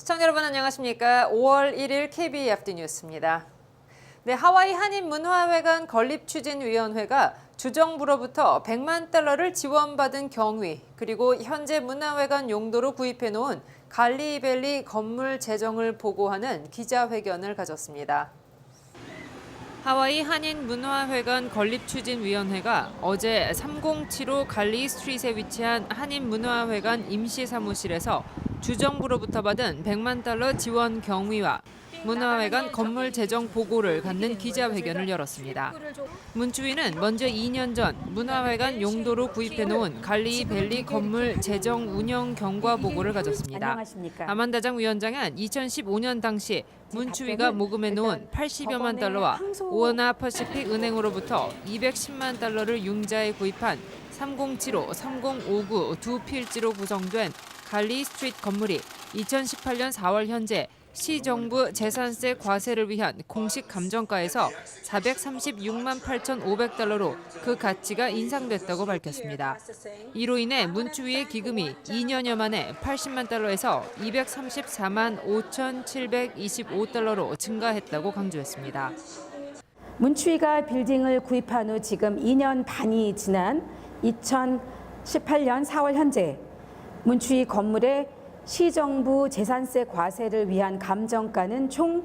시청자 여러분 안녕하십니까? 5월 1일 KBFD 뉴스입니다. 네, 하와이 한인문화회관 건립추진위원회가 주정부로부터 100만 달러를 지원받은 경위 그리고 현재 문화회관 용도로 구입해 놓은 갈리벨리 건물 재정을 보고하는 기자회견을 가졌습니다. 하와이 한인문화회관 건립추진위원회가 어제 3075 갈리 스트릿에 위치한 한인문화회관 임시사무실에서 주정부로부터 받은 100만 달러 지원 경위와 문화회관 건물 재정 보고를 갖는 기자회견을 열었습니다. 문추위는 먼저 2년 전 문화회관 용도로 구입해 놓은 갈리 벨리 건물 재정 운영 경과 보고를 가졌습니다. 아만다장 위원장은 2015년 당시 문추위가 모금해 놓은 80여만 달러와 오어나 퍼시픽 은행으로부터 210만 달러를 융자에 구입한 3075, 3059 두 필지로 구성된 갈리 스트리트 건물이 2018년 4월 현재 시 정부 재산세 과세를 위한 공식 감정가에서 436만 8,500달러로 그 가치가 인상됐다고 밝혔습니다. 이로 인해 문추위의 기금이 2년여 만에 80만 달러에서 234만 5,725달러로 증가했다고 강조했습니다. 문추위가 빌딩을 구입한 후 지금 2년 반이 지난 2018년 4월 현재 문추위 건물의 시정부 재산세 과세를 위한 감정가는 총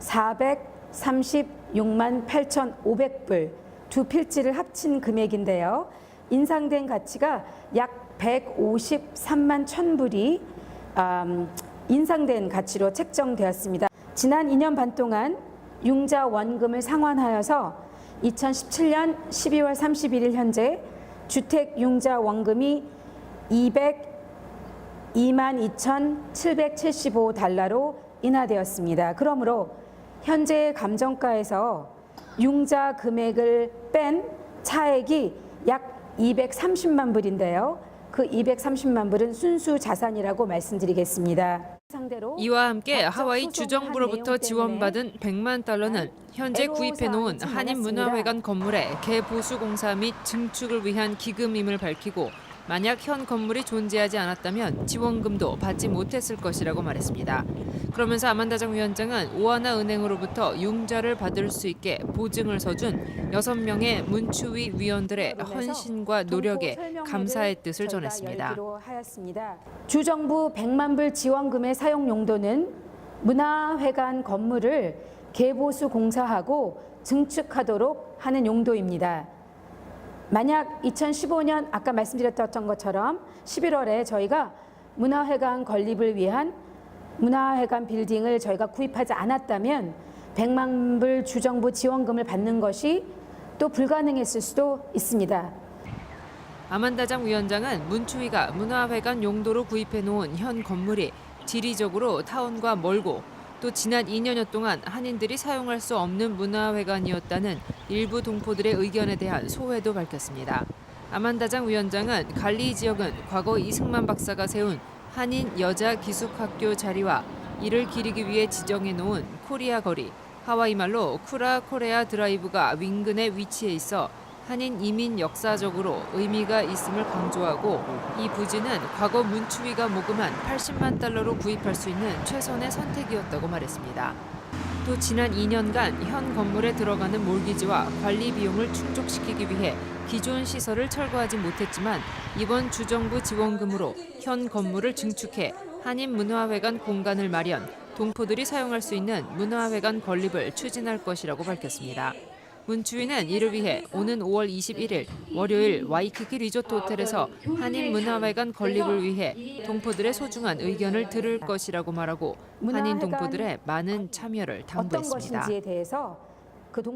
436만 8,500불 두 필지를 합친 금액인데요. 인상된 가치가 약 153만 1,000불이 음, 인상된 가치로 책정되었습니다. 지난 2년 반 동안 융자 원금을 상환하여서 2017년 12월 31일 현재 주택 융자 원금이 22,775달러로 인하되었습니다. 그러므로 현재 감정가에서 융자 금액을 뺀 차액이 약 230만 불인데요. 그 230만 불은 순수 자산이라고 말씀드리겠습니다. 이와 함께 하와이 주정부로부터 지원받은 100만 달러는 현재 구입해놓은 한인문화회관 건물의 개보수 공사 및 증축을 위한 기금임을 밝히고 만약 현 건물이 존재하지 않았다면 지원금도 받지 못했을 것이라고 말했습니다. 그러면서 아만다장 위원장은 오하나 은행으로부터 융자를 받을 수 있게 보증을 서준 6명의 문추위 위원들의 헌신과 노력에 감사의 뜻을 전했습니다. 주정부 100만 불 지원금의 사용 용도는 문화회관 건물을 개보수 공사하고 증축하도록 하는 용도입니다. 만약 2015년 아까 말씀드렸던 것처럼 11월에 저희가 문화회관 건립을 위한 문화회관 빌딩을 저희가 구입하지 않았다면 100만 불 주정부 지원금을 받는 것이 또 불가능했을 수도 있습니다. 아만다장 위원장은 문추위가 문화회관 용도로 구입해 놓은 현 건물이 지리적으로 타운과 멀고 또 지난 2년여 동안 한인들이 사용할 수 없는 문화회관이었다는 일부 동포들의 의견에 대한 소회도 밝혔습니다. 아만다장 위원장은 갈리 지역은 과거 이승만 박사가 세운 한인 여자 기숙학교 자리와 이를 기리기 위해 지정해 놓은 코리아 거리, 하와이 말로 쿠라 코레아 드라이브가 윙근에 위치해 있어 한인 이민 역사적으로 의미가 있음을 강조하고 이 부지는 과거 문추위가 모금한 80만 달러로 구입할 수 있는 최선의 선택이었다고 말했습니다. 또 지난 2년간 현 건물에 들어가는 몰기지와 관리 비용을 충족시키기 위해 기존 시설을 철거하지 못했지만 이번 주정부 지원금으로 현 건물을 증축해 한인문화회관 공간을 마련, 동포들이 사용할 수 있는 문화회관 건립을 추진할 것이라고 밝혔습니다. 문추위는 이를 위해 오는 5월 21일 월요일 와이키키 리조트 호텔에서 한인 문화회관 건립을 위해 동포들의 소중한 의견을 들을 것이라고 말하고 한인 동포들의 많은 참여를 당부했습니다.